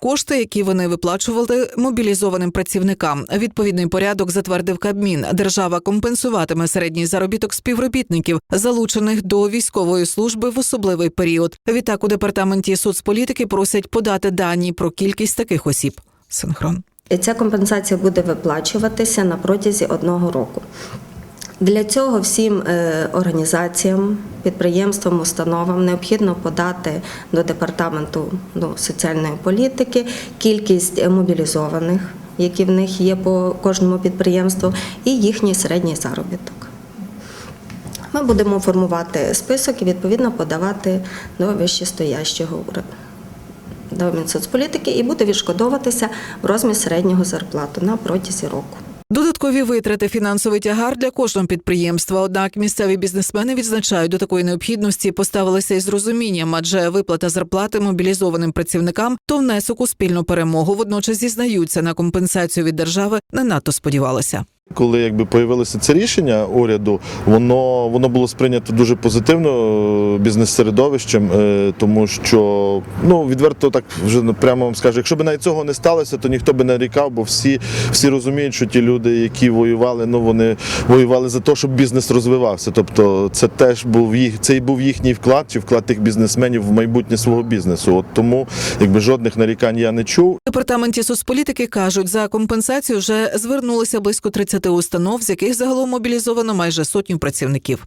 Кошти, які вони виплачували мобілізованим працівникам. Відповідний порядок затвердив Кабмін. Держава компенсуватиме середній заробіток співробітників, залучених до військової служби в особливий період. Відтак у департаменті соцполітики просять подати дані про кількість таких осіб. Синхрон. Ця компенсація буде виплачуватися на протязі одного року. Для цього всім е, організаціям, підприємствам, установам необхідно подати до департаменту ну, соціальної політики кількість мобілізованих, які в них є по кожному підприємству, і їхній середній заробіток. Ми будемо формувати список і відповідно подавати до вищестоящого уряду до Мінсоцполітики і буде відшкодовуватися в розмірі середнього зарплату на протязі року. Додаткові витрати фінансовий тягар для кожного підприємства. Однак місцеві бізнесмени відзначають, до такої необхідності поставилися із розумінням, адже виплата зарплати мобілізованим працівникам то внесок у спільну перемогу. Водночас зізнаються на компенсацію від держави не надто сподівалися. Коли якби появилося це рішення уряду, воно воно було сприйнято дуже позитивно е, бізнес-середовищем, е, тому що ну відверто так вже прямо вам скажу, якщо б навіть цього не сталося, то ніхто би не рікав, бо всі, всі розуміють, що ті люди, які воювали, ну вони воювали за те, щоб бізнес розвивався. Тобто, це теж був їх, це і був їхній вклад чи вклад тих бізнесменів в майбутнє свого бізнесу. От тому, якби жодних нарікань я не чув. Департаменті соцполітики кажуть, за компенсацію вже звернулися близько 30 установ, з яких загалом мобілізовано майже сотню працівників.